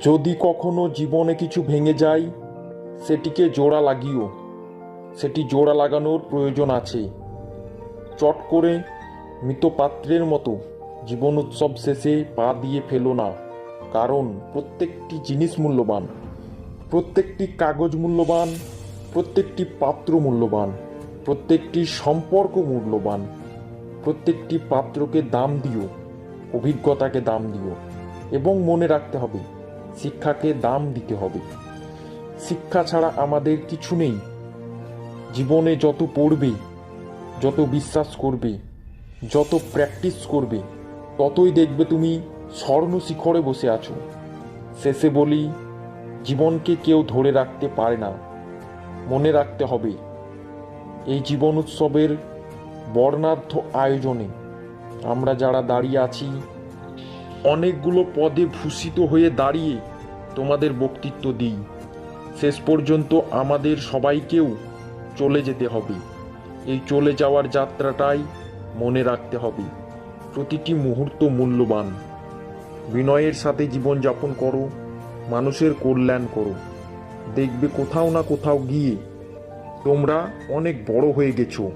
যদি কখনো জীবনে কিছু ভেঙে যায়, সেটিকে জোড়া লাগিও। সেটি জোড়া লাগানোর প্রয়োজন আছে। চট করে মৃত পাত্রের মতো জীবন উৎসব শেষে পা দিয়ে ফেলো না, কারণ প্রত্যেকটি জিনিস মূল্যবান, প্রত্যেকটি কাগজ মূল্যবান, প্রত্যেকটি পাত্র মূল্যবান, প্রত্যেকটি সম্পর্ক মূল্যবান, প্রত্যেকটি পাত্রকে দাম দিও, অভিজ্ঞতাকে দাম দিও, এবং মনে রাখতে হবে শিক্ষাকে দাম দিতে হবে। শিক্ষা ছাড়া আমাদের কিছু নেই। জীবনে যত পড়বে, যত বিশ্বাস করবে, যত প্র্যাকটিস করবে, ততই দেখবে তুমি স্বর্ণ শিখরে বসে আছো। শেষে বলি, জীবনকে কেউ ধরে রাখতে পারে না। মনে রাখতে হবে, এই জীবন উৎসবের বর্ণাঢ্য আয়োজনে আমরা যারা দাঁড়িয়ে আছি অনেকগুলো পদে ভূষিত হয়ে দাঁড়িয়ে তোমাদের বক্তৃত্ব দিই। শেষ পর্যন্ত আমাদের সবাইকেও চলে যেতে হবে। এই চলে যাওয়ার যাত্রাটাই মনে রাখতে হবে। প্রতিটি মুহূর্ত মূল্যবান। বিনয়ের সাথে জীবনযাপন করো, মানুষের কল্যাণ করো। দেখবে কোথাও না কোথাও গিয়ে তোমরা অনেক বড় হয়ে গেছো।